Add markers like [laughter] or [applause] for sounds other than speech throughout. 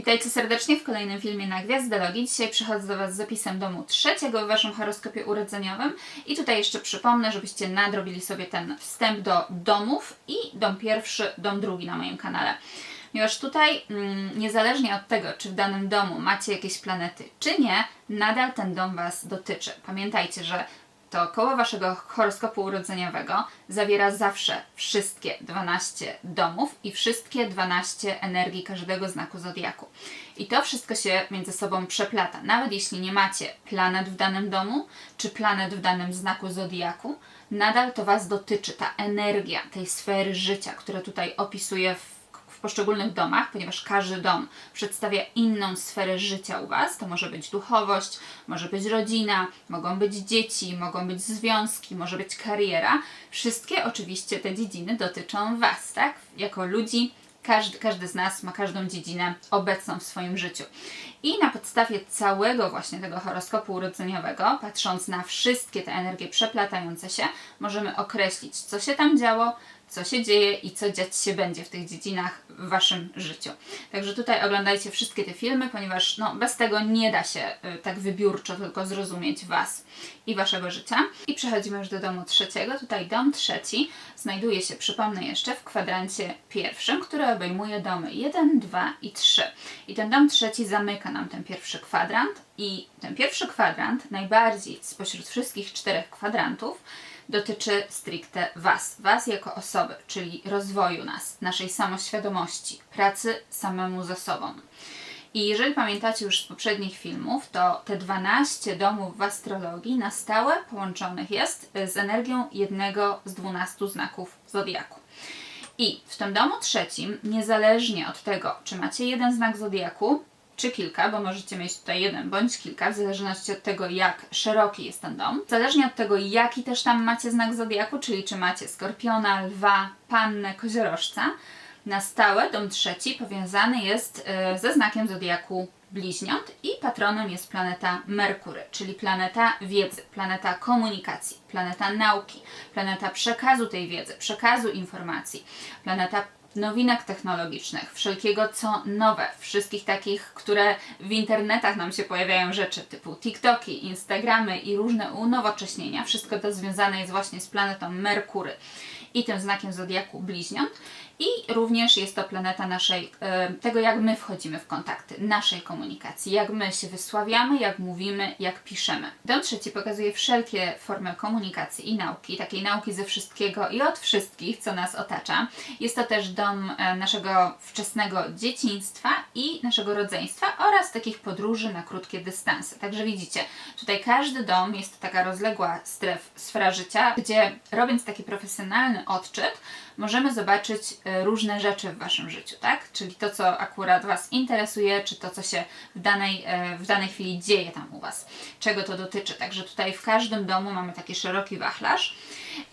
Witajcie serdecznie w kolejnym filmie na Gwiazdologii. Dzisiaj przychodzę do Was z opisem domu trzeciego w Waszym horoskopie urodzeniowym i tutaj jeszcze przypomnę, żebyście nadrobili sobie ten wstęp do domów i dom pierwszy, dom drugi na moim kanale. Ponieważ tutaj, mm, niezależnie od tego, czy w danym domu macie jakieś planety, czy nie, nadal ten dom Was dotyczy. Pamiętajcie, że to koło waszego horoskopu urodzeniowego zawiera zawsze wszystkie 12 domów i wszystkie 12 energii każdego znaku zodiaku. I to wszystko się między sobą przeplata. Nawet jeśli nie macie planet w danym domu, czy planet w danym znaku zodiaku, nadal to was dotyczy ta energia tej sfery życia, która tutaj opisuję w w poszczególnych domach, ponieważ każdy dom przedstawia inną sferę życia u Was. To może być duchowość, może być rodzina, mogą być dzieci, mogą być związki, może być kariera. Wszystkie oczywiście te dziedziny dotyczą Was, tak? Jako ludzi, każdy, każdy z nas ma każdą dziedzinę obecną w swoim życiu. I na podstawie całego właśnie tego horoskopu urodzeniowego, patrząc na wszystkie te energie przeplatające się, możemy określić, co się tam działo, co się dzieje i co dziać się będzie w tych dziedzinach w Waszym życiu. Także tutaj oglądajcie wszystkie te filmy, ponieważ no, bez tego nie da się y, tak wybiórczo tylko zrozumieć Was i Waszego życia. I przechodzimy już do domu trzeciego. Tutaj dom trzeci znajduje się, przypomnę jeszcze, w kwadrancie pierwszym, który obejmuje domy 1, 2 i 3. I ten dom trzeci zamyka nam ten pierwszy kwadrant i ten pierwszy kwadrant najbardziej spośród wszystkich czterech kwadrantów dotyczy stricte Was, Was jako osoby, czyli rozwoju nas, naszej samoświadomości, pracy samemu ze sobą. I jeżeli pamiętacie już z poprzednich filmów, to te 12 domów w astrologii na stałe połączonych jest z energią jednego z 12 znaków zodiaku. I w tym domu trzecim, niezależnie od tego, czy macie jeden znak zodiaku, czy kilka, bo możecie mieć tutaj jeden bądź kilka, w zależności od tego, jak szeroki jest ten dom. Zależnie od tego, jaki też tam macie znak zodiaku, czyli czy macie skorpiona, lwa, pannę, koziorożca, na stałe dom trzeci powiązany jest e, ze znakiem zodiaku bliźniąt i patronem jest planeta Merkury, czyli planeta wiedzy, planeta komunikacji, planeta nauki, planeta przekazu tej wiedzy, przekazu informacji, planeta nowinek technologicznych, wszelkiego co nowe, wszystkich takich, które w internetach nam się pojawiają rzeczy typu TikToki, Instagramy i różne unowocześnienia. Wszystko to związane jest właśnie z planetą Merkury i tym znakiem zodiaku bliźniąt. I również jest to planeta naszej, e, tego jak my wchodzimy w kontakty, naszej komunikacji, jak my się wysławiamy, jak mówimy, jak piszemy. Dom trzeci pokazuje wszelkie formy komunikacji i nauki, takiej nauki ze wszystkiego i od wszystkich, co nas otacza. Jest to też dom e, naszego wczesnego dzieciństwa i naszego rodzeństwa oraz takich podróży na krótkie dystanse. Także widzicie, tutaj każdy dom jest taka rozległa stref, sfera życia, gdzie robiąc taki profesjonalny odczyt, możemy zobaczyć e, różne rzeczy w Waszym życiu, tak? Czyli to, co akurat Was interesuje, czy to, co się w danej, e, w danej chwili dzieje tam u Was, czego to dotyczy. Także tutaj w każdym domu mamy taki szeroki wachlarz.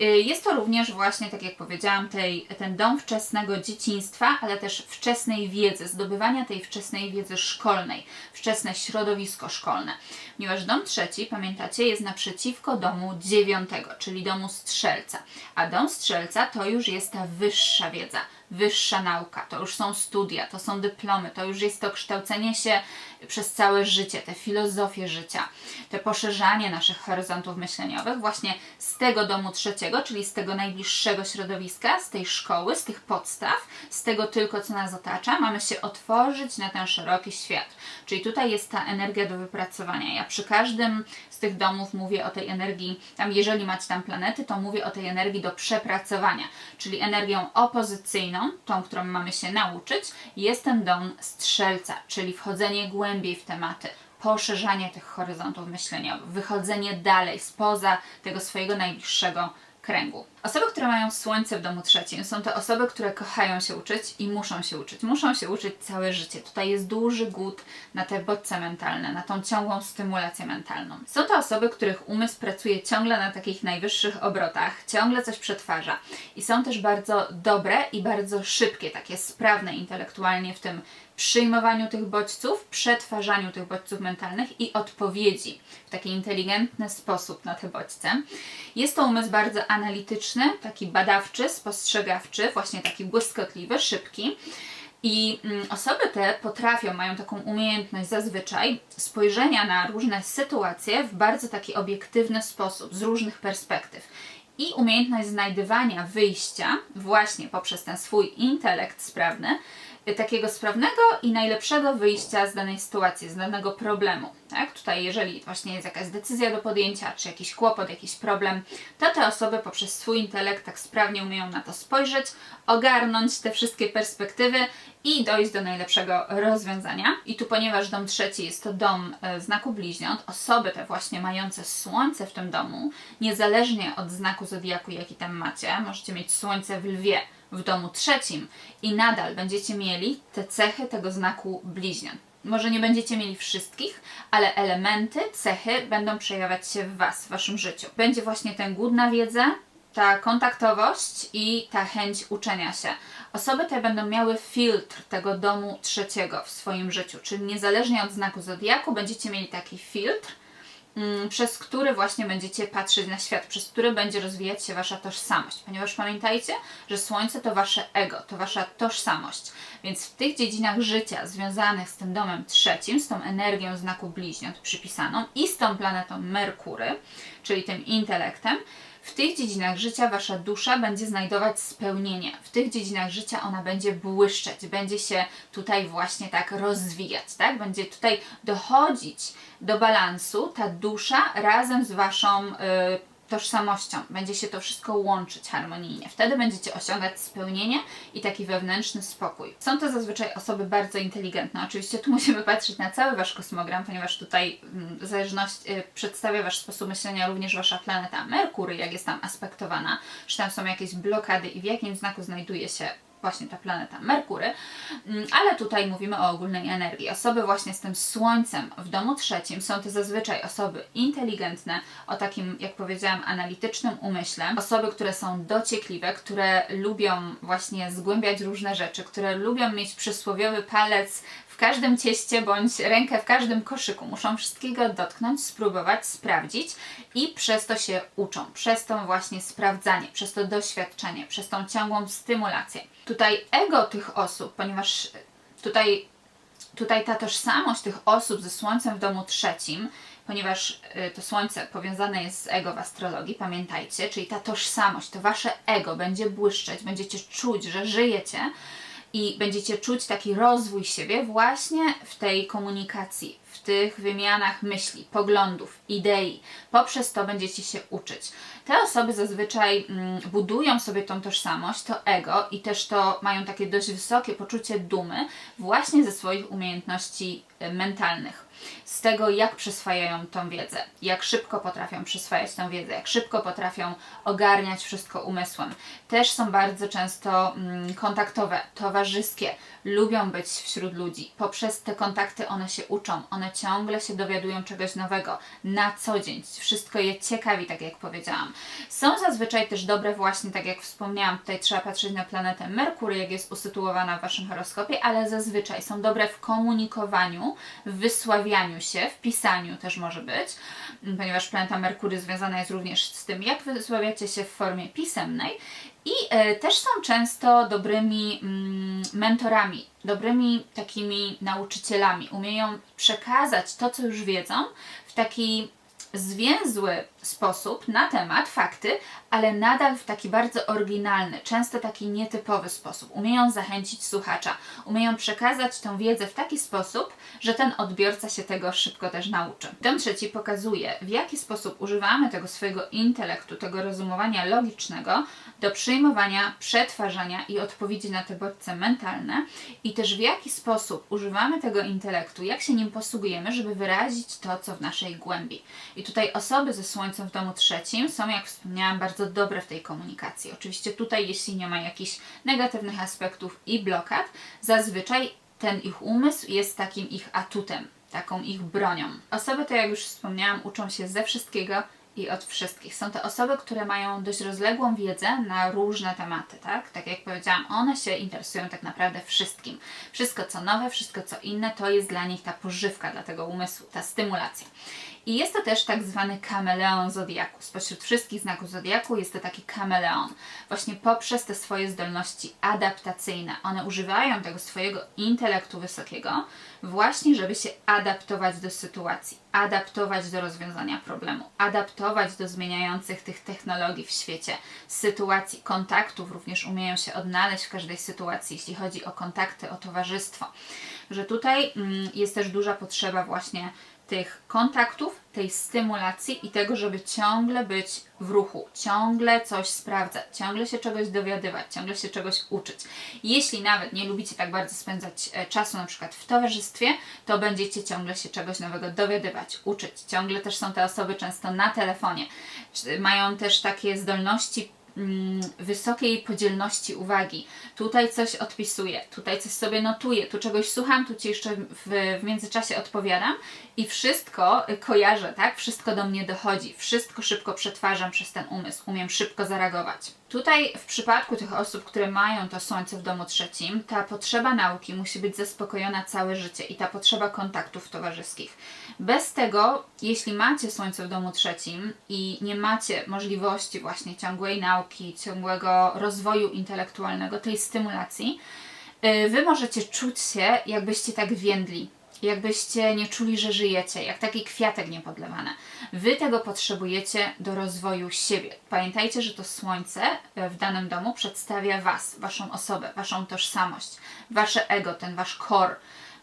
E, jest to również właśnie, tak jak powiedziałam, tej, ten dom wczesnego dzieciństwa, ale też wczesnej wiedzy, zdobywania tej wczesnej wiedzy szkolnej, wczesne środowisko szkolne. Ponieważ dom trzeci, pamiętacie, jest naprzeciwko domu dziewiątego, czyli domu strzelca. A dom strzelca to już jest ta wyższa wiedza, wyższa nauka, to już są studia, to są dyplomy, to już jest to kształcenie się przez całe życie, te filozofie życia, te poszerzanie naszych horyzontów myśleniowych właśnie z tego domu trzeciego, czyli z tego najbliższego środowiska, z tej szkoły, z tych podstaw, z tego tylko, co nas otacza, mamy się otworzyć na ten szeroki świat. Czyli tutaj jest ta energia do wypracowania. Ja przy każdym z tych domów mówię o tej energii, tam jeżeli macie tam planety, to mówię o tej energii do przepracowania, czyli energią opozycyjną, tą, którą mamy się nauczyć, jest ten dom strzelca, czyli wchodzenie głębiej w tematy, poszerzanie tych horyzontów myśleniowych, wychodzenie dalej, spoza tego swojego najbliższego kręgu. Osoby, które mają słońce w domu trzecim, są to osoby, które kochają się uczyć i muszą się uczyć. Muszą się uczyć całe życie. Tutaj jest duży głód na te bodźce mentalne, na tą ciągłą stymulację mentalną. Są to osoby, których umysł pracuje ciągle na takich najwyższych obrotach, ciągle coś przetwarza. I są też bardzo dobre i bardzo szybkie, takie sprawne intelektualnie w tym przyjmowaniu tych bodźców, przetwarzaniu tych bodźców mentalnych i odpowiedzi w taki inteligentny sposób na te bodźce. Jest to umysł bardzo analityczny, taki badawczy, spostrzegawczy, właśnie taki błyskotliwy, szybki. I mm, osoby te potrafią, mają taką umiejętność zazwyczaj spojrzenia na różne sytuacje w bardzo taki obiektywny sposób, z różnych perspektyw. I umiejętność znajdywania wyjścia właśnie poprzez ten swój intelekt sprawny, takiego sprawnego i najlepszego wyjścia z danej sytuacji, z danego problemu. Tak? Tutaj, jeżeli właśnie jest jakaś decyzja do podjęcia, czy jakiś kłopot, jakiś problem, to te osoby poprzez swój intelekt tak sprawnie umieją na to spojrzeć, ogarnąć te wszystkie perspektywy i dojść do najlepszego rozwiązania. I tu, ponieważ dom trzeci jest to dom e, znaku bliźniąt, osoby te właśnie mające słońce w tym domu, niezależnie od znaku zodiaku, jaki tam macie, możecie mieć słońce w lwie w domu trzecim i nadal będziecie mieli te cechy tego znaku bliźniąt. Może nie będziecie mieli wszystkich, ale elementy, cechy będą przejawiać się w Was, w Waszym życiu. Będzie właśnie ten głód na wiedzę, ta kontaktowość i ta chęć uczenia się. Osoby te będą miały filtr tego domu trzeciego w swoim życiu, czyli niezależnie od znaku zodiaku będziecie mieli taki filtr, przez który właśnie będziecie patrzeć na świat, przez który będzie rozwijać się wasza tożsamość. Ponieważ pamiętajcie, że Słońce to wasze ego, to wasza tożsamość. Więc w tych dziedzinach życia związanych z tym domem trzecim, z tą energią znaku bliźniąt przypisaną i z tą planetą Merkury, czyli tym intelektem, w tych dziedzinach życia wasza dusza będzie znajdować spełnienie. W tych dziedzinach życia ona będzie błyszczeć, będzie się tutaj właśnie tak rozwijać, tak? Będzie tutaj dochodzić do balansu ta dusza razem z waszą y, tożsamością. Będzie się to wszystko łączyć harmonijnie. Wtedy będziecie osiągać spełnienie i taki wewnętrzny spokój. Są to zazwyczaj osoby bardzo inteligentne. Oczywiście tu [laughs] musimy patrzeć na cały wasz kosmogram, ponieważ tutaj mm, zależność y, przedstawia wasz sposób myślenia również wasza planeta Merkury, jak jest tam aspektowana, czy tam są jakieś blokady i w jakim znaku znajduje się właśnie ta planeta Merkury, Mm, ale tutaj mówimy o ogólnej energii. Osoby właśnie z tym Słońcem w domu trzecim są to zazwyczaj osoby inteligentne, o takim, jak powiedziałam, analitycznym umyśle, osoby, które są dociekliwe, które lubią właśnie zgłębiać różne rzeczy, które lubią mieć przysłowiowy palec każdym cieście bądź rękę w każdym koszyku. Muszą wszystkiego dotknąć, spróbować, sprawdzić i przez to się uczą, przez to właśnie sprawdzanie, przez to doświadczenie, przez tą ciągłą stymulację. Tutaj ego tych osób, ponieważ tutaj, tutaj ta tożsamość tych osób ze Słońcem w domu trzecim, ponieważ y, to Słońce powiązane jest z ego w astrologii, pamiętajcie, czyli ta tożsamość, to wasze ego będzie błyszczeć, będziecie czuć, że żyjecie i będziecie czuć taki rozwój siebie właśnie w tej komunikacji, w tych wymianach myśli, poglądów, idei. Poprzez to będziecie się uczyć. Te osoby zazwyczaj mm, budują sobie tą tożsamość, to ego i też to mają takie dość wysokie poczucie dumy właśnie ze swoich umiejętności y, mentalnych z tego, jak przyswajają tą wiedzę, jak szybko potrafią przyswajać tą wiedzę, jak szybko potrafią ogarniać wszystko umysłem. Też są bardzo często mm, kontaktowe, towarzyskie, lubią być wśród ludzi. Poprzez te kontakty one się uczą, one ciągle się dowiadują czegoś nowego na co dzień. Wszystko je ciekawi, tak jak powiedziałam. Są zazwyczaj też dobre właśnie, tak jak wspomniałam, tutaj trzeba patrzeć na planetę Merkury, jak jest usytuowana w Waszym horoskopie, ale zazwyczaj są dobre w komunikowaniu, w się, w pisaniu też może być, ponieważ planeta Merkury związana jest również z tym, jak wysławiacie się w formie pisemnej i e, też są często dobrymi mm, mentorami, dobrymi takimi nauczycielami. Umieją przekazać to, co już wiedzą, w taki zwięzły sposób na temat, fakty, ale nadal w taki bardzo oryginalny, często taki nietypowy sposób. Umieją zachęcić słuchacza, umieją przekazać tę wiedzę w taki sposób, że ten odbiorca się tego szybko też nauczy. Ten trzeci pokazuje, w jaki sposób używamy tego swojego intelektu, tego rozumowania logicznego do przyjmowania, przetwarzania i odpowiedzi na te bodźce mentalne i też w jaki sposób używamy tego intelektu, jak się nim posługujemy, żeby wyrazić to, co w naszej głębi. I tutaj osoby ze Słońcem w domu trzecim są, jak wspomniałam, bardzo dobre w tej komunikacji. Oczywiście tutaj, jeśli nie ma jakichś negatywnych aspektów i blokad, zazwyczaj ten ich umysł jest takim ich atutem, taką ich bronią. Osoby te, jak już wspomniałam, uczą się ze wszystkiego i od wszystkich. Są to osoby, które mają dość rozległą wiedzę na różne tematy, tak? Tak jak powiedziałam, one się interesują tak naprawdę wszystkim. Wszystko co nowe, wszystko co inne, to jest dla nich ta pożywka dla tego umysłu, ta stymulacja. I jest to też tak zwany kameleon zodiaku. Spośród wszystkich znaków zodiaku jest to taki kameleon. Właśnie poprzez te swoje zdolności adaptacyjne. One używają tego swojego intelektu wysokiego właśnie, żeby się adaptować do sytuacji, adaptować do rozwiązania problemu, adaptować do zmieniających tych technologii w świecie, sytuacji, kontaktów, również umieją się odnaleźć w każdej sytuacji, jeśli chodzi o kontakty, o towarzystwo. Że tutaj mm, jest też duża potrzeba właśnie tych kontaktów, tej stymulacji i tego, żeby ciągle być w ruchu, ciągle coś sprawdzać, ciągle się czegoś dowiadywać, ciągle się czegoś uczyć. Jeśli nawet nie lubicie tak bardzo spędzać e, czasu na przykład w towarzystwie, to będziecie ciągle się czegoś nowego dowiadywać, uczyć. Ciągle też są te osoby często na telefonie, mają też takie zdolności wysokiej podzielności uwagi. Tutaj coś odpisuję, tutaj coś sobie notuję, tu czegoś słucham, tu Ci jeszcze w, w międzyczasie odpowiadam i wszystko kojarzę, tak? Wszystko do mnie dochodzi, wszystko szybko przetwarzam przez ten umysł, umiem szybko zareagować. Tutaj w przypadku tych osób, które mają to słońce w domu trzecim, ta potrzeba nauki musi być zaspokojona całe życie i ta potrzeba kontaktów towarzyskich. Bez tego, jeśli macie słońce w domu trzecim i nie macie możliwości właśnie ciągłej nauki, ciągłego rozwoju intelektualnego, tej stymulacji, y, wy możecie czuć się, jakbyście tak więdli, jakbyście nie czuli, że żyjecie, jak taki kwiatek niepodlewany. Wy tego potrzebujecie do rozwoju siebie. Pamiętajcie, że to słońce e, w danym domu przedstawia Was, Waszą osobę, Waszą tożsamość, Wasze ego, ten Wasz core,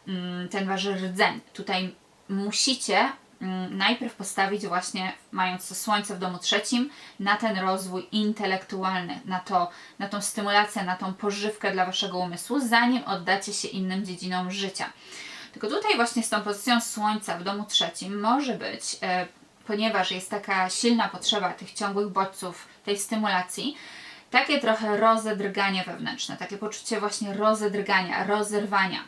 mm, ten Wasz rdzeń. Tutaj musicie mm, najpierw postawić właśnie, mając to słońce w domu trzecim, na ten rozwój intelektualny, na, to, na tą stymulację, na tą pożywkę dla Waszego umysłu, zanim oddacie się innym dziedzinom życia. Tylko tutaj właśnie z tą pozycją Słońca w domu trzecim może być, e, ponieważ jest taka silna potrzeba tych ciągłych bodźców, tej stymulacji, takie trochę rozedrganie wewnętrzne, takie poczucie właśnie rozedrgania, rozerwania,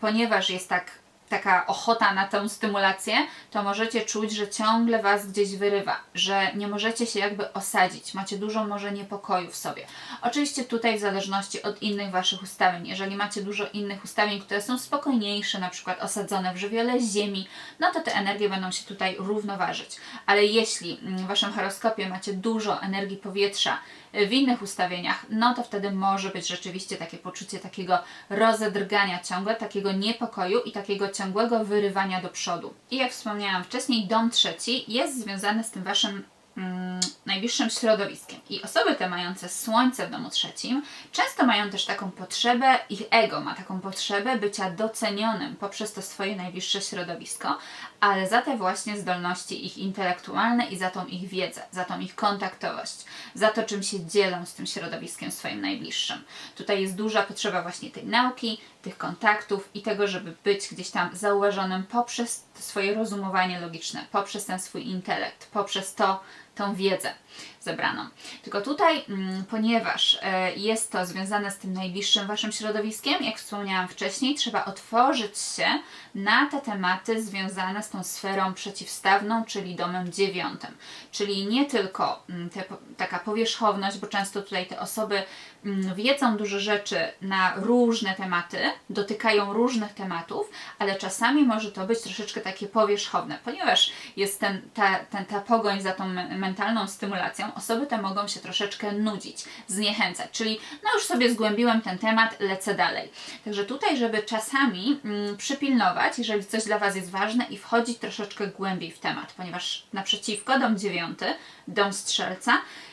ponieważ jest tak taka ochota na tę stymulację, to możecie czuć, że ciągle Was gdzieś wyrywa, że nie możecie się jakby osadzić, macie dużo może niepokoju w sobie. Oczywiście tutaj w zależności od innych Waszych ustawień, jeżeli macie dużo innych ustawień, które są spokojniejsze, na przykład osadzone w żywiole ziemi, no to te energie będą się tutaj równoważyć. Ale jeśli w Waszym horoskopie macie dużo energii powietrza, w innych ustawieniach, no to wtedy może być rzeczywiście takie poczucie takiego rozedrgania ciągle, takiego niepokoju i takiego ciągłego wyrywania do przodu. I jak wspomniałam wcześniej, dom trzeci jest związany z tym waszym mm, najbliższym środowiskiem. I osoby te mające słońce w domu trzecim często mają też taką potrzebę, ich ego ma taką potrzebę bycia docenionym poprzez to swoje najbliższe środowisko, ale za te właśnie zdolności ich intelektualne i za tą ich wiedzę, za tą ich kontaktowość, za to, czym się dzielą z tym środowiskiem swoim najbliższym. Tutaj jest duża potrzeba właśnie tej nauki, tych kontaktów i tego, żeby być gdzieś tam zauważonym poprzez swoje rozumowanie logiczne, poprzez ten swój intelekt, poprzez to, tą wiedzę zebraną. Tylko tutaj, mm, ponieważ e, jest to związane z tym najbliższym Waszym środowiskiem, jak wspomniałam wcześniej, trzeba otworzyć się na te tematy związane z tą sferą przeciwstawną, czyli domem dziewiątym. Czyli nie tylko mm, te, taka powierzchowność, bo często tutaj te osoby mm, wiedzą dużo rzeczy na różne tematy, dotykają różnych tematów, ale czasami może to być troszeczkę takie powierzchowne, ponieważ jest ten, ta, ten, ta pogoń za tą mentalną stymulacją, osoby te mogą się troszeczkę nudzić, zniechęcać, czyli no już sobie zgłębiłem ten temat, lecę dalej. Także tutaj, żeby czasami mm, przypilnować, jeżeli coś dla Was jest ważne i wchodzić troszeczkę głębiej w temat, ponieważ naprzeciwko dom dziewiąty, dom strzelca,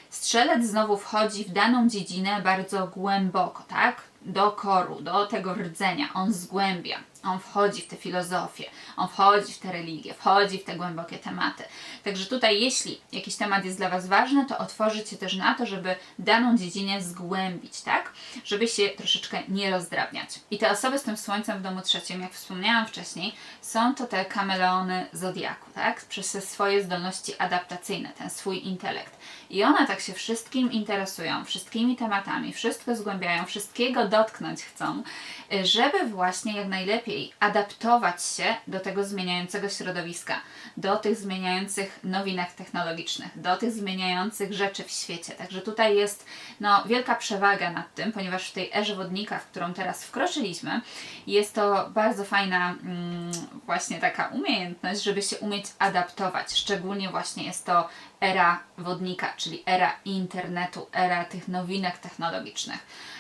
strzelec znowu wchodzi w daną dziedzinę bardzo głęboko, tak? Do koru, do tego rdzenia, on zgłębia. On wchodzi w tę filozofię, on wchodzi w tę religię, wchodzi w te głębokie tematy. Także tutaj, jeśli jakiś temat jest dla Was ważny, to otworzyć się też na to, żeby daną dziedzinę zgłębić, tak? Żeby się troszeczkę nie rozdrabniać. I te osoby z tym słońcem w domu trzecim, jak wspomniałam wcześniej, są to te kameleony zodiaku, tak? Przez swoje zdolności adaptacyjne, ten swój intelekt. I one tak się wszystkim interesują, wszystkimi tematami, wszystko zgłębiają, wszystkiego dotknąć chcą, żeby właśnie jak najlepiej adaptować się do tego zmieniającego środowiska, do tych zmieniających nowinek technologicznych, do tych zmieniających rzeczy w świecie. Także tutaj jest no, wielka przewaga nad tym, ponieważ w tej erze wodnika, w którą teraz wkroczyliśmy, jest to bardzo fajna mm, właśnie taka umiejętność, żeby się umieć adaptować. Szczególnie właśnie jest to era wodnika, czyli era internetu, era tych nowinek technologicznych.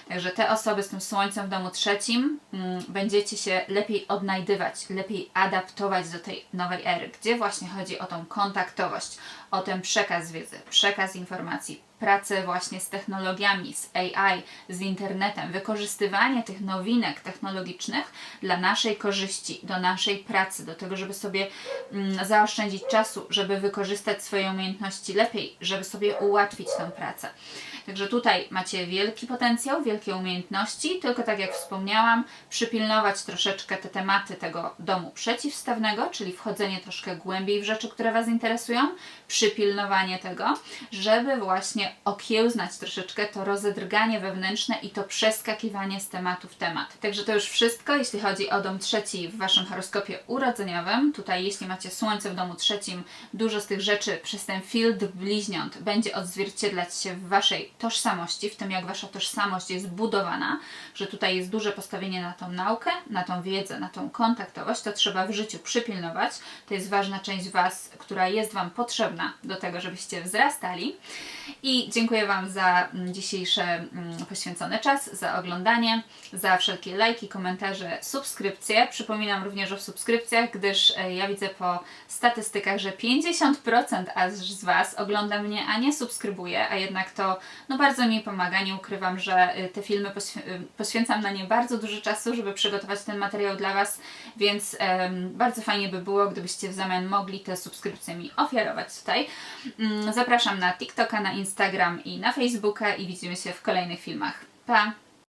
Także te osoby z tym słońcem w domu trzecim mm, będziecie się lepiej odnajdywać, lepiej adaptować do tej nowej ery, gdzie właśnie chodzi o tą kontaktowość, o ten przekaz wiedzy, przekaz informacji, pracę właśnie z technologiami, z AI, z internetem, wykorzystywanie tych nowinek technologicznych dla naszej korzyści, do naszej pracy, do tego, żeby sobie mm, zaoszczędzić czasu, żeby wykorzystać swoje umiejętności lepiej, żeby sobie ułatwić tę pracę. Także tutaj macie wielki potencjał, wielkie umiejętności, tylko tak jak wspomniałam, przypilnować troszeczkę te tematy tego domu przeciwstawnego, czyli wchodzenie troszkę głębiej w rzeczy, które Was interesują, przypilnowanie tego, żeby właśnie okiełznać troszeczkę to rozedrganie wewnętrzne i to przeskakiwanie z tematu w temat. Także to już wszystko, jeśli chodzi o dom trzeci w Waszym horoskopie urodzeniowym. Tutaj, jeśli macie słońce w domu trzecim, dużo z tych rzeczy przez ten field bliźniąt będzie odzwierciedlać się w Waszej tożsamości, w tym jak Wasza tożsamość jest budowana, że tutaj jest duże postawienie na tą naukę, na tą wiedzę, na tą kontaktowość, to trzeba w życiu przypilnować. To jest ważna część Was, która jest Wam potrzebna do tego, żebyście wzrastali. I dziękuję Wam za mm, dzisiejszy mm, poświęcony czas, za oglądanie, za wszelkie lajki, komentarze, subskrypcje. Przypominam również o subskrypcjach, gdyż e, ja widzę po statystykach, że 50% aż z Was ogląda mnie, a nie subskrybuje, a jednak to no, bardzo mi pomaga. Nie ukrywam, że y, te filmy poświ- y, poświęcam na nie bardzo dużo czasu, żeby przygotować ten materiał dla Was, więc bardzo fajnie by było, gdybyście w zamian mogli te subskrypcje mi ofiarować tutaj. Mm, Zapraszam na TikToka, na Instagram i na Facebooka i widzimy się w kolejnych filmach. Pa!